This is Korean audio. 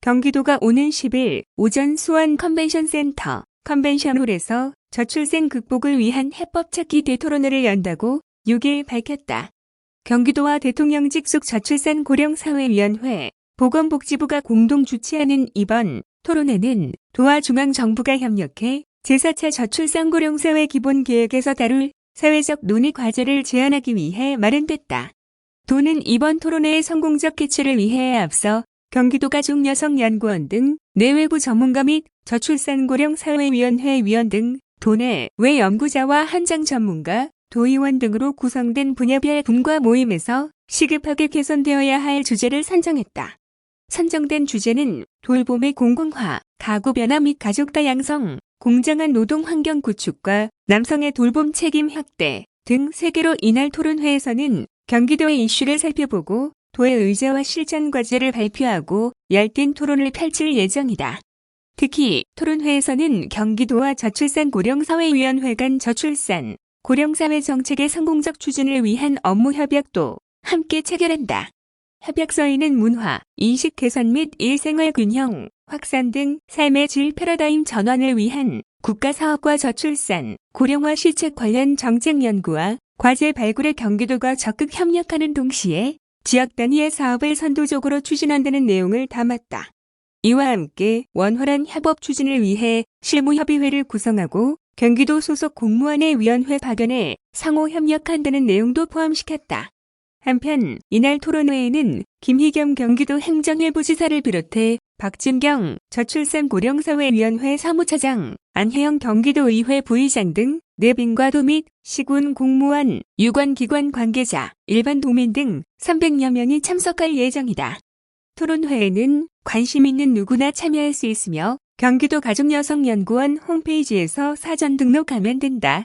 경기도가 오는 10일 오전 수원 컨벤션센터 컨벤션홀에서 저출생 극복을 위한 해법 찾기 대토론회를 연다고 6일 밝혔다. 경기도와 대통령직 속 저출산 고령사회위원회, 보건복지부가 공동 주최하는 이번 토론회는 도와 중앙정부가 협력해 제4차 저출산 고령사회 기본계획에서 다룰 사회적 논의 과제를 제안하기 위해 마련됐다. 도는 이번 토론회의 성공적 개최를 위해 앞서 경기도 가족여성연구원 등 내외부 전문가 및 저출산 고령 사회위원회 위원 등 도내 외 연구자와 한장 전문가, 도의원 등으로 구성된 분야별 분과 모임에서 시급하게 개선되어야 할 주제를 선정했다. 선정된 주제는 돌봄의 공공화, 가구 변화 및 가족 다양성, 공정한 노동 환경 구축과 남성의 돌봄 책임 확대 등 세 개로 이날 토론회에서는 경기도의 이슈를 살펴보고 도의 의제와 실천 과제를 발표하고 열띤 토론을 펼칠 예정이다. 특히 토론회에서는 경기도와 저출산 고령사회위원회 간 저출산 고령사회 정책의 성공적 추진을 위한 업무 협약도 함께 체결한다. 협약서에는 문화, 인식 개선 및 일생활 균형, 확산 등 삶의 질 패러다임 전환을 위한 국가 사업과 저출산, 고령화 실책 관련 정책 연구와 과제 발굴에 경기도가 적극 협력하는 동시에 지역 단위의 사업을 선도적으로 추진한다는 내용을 담았다. 이와 함께 원활한 협업 추진을 위해 실무협의회를 구성하고 경기도 소속 공무원의 위원회 파견에 상호 협력한다는 내용도 포함시켰다. 한편 이날 토론회에는 김희겸 경기도 행정일부지사를 비롯해 박진경 저출산 고령사회위원회 사무차장, 안혜영 경기도의회 부의장 등 내빈과 도 및 시군 공무원, 유관기관 관계자, 일반 도민 등 300여 명이 참석할 예정이다. 토론회에는 관심 있는 누구나 참여할 수 있으며 경기도 가족여성연구원 홈페이지에서 사전 등록하면 된다.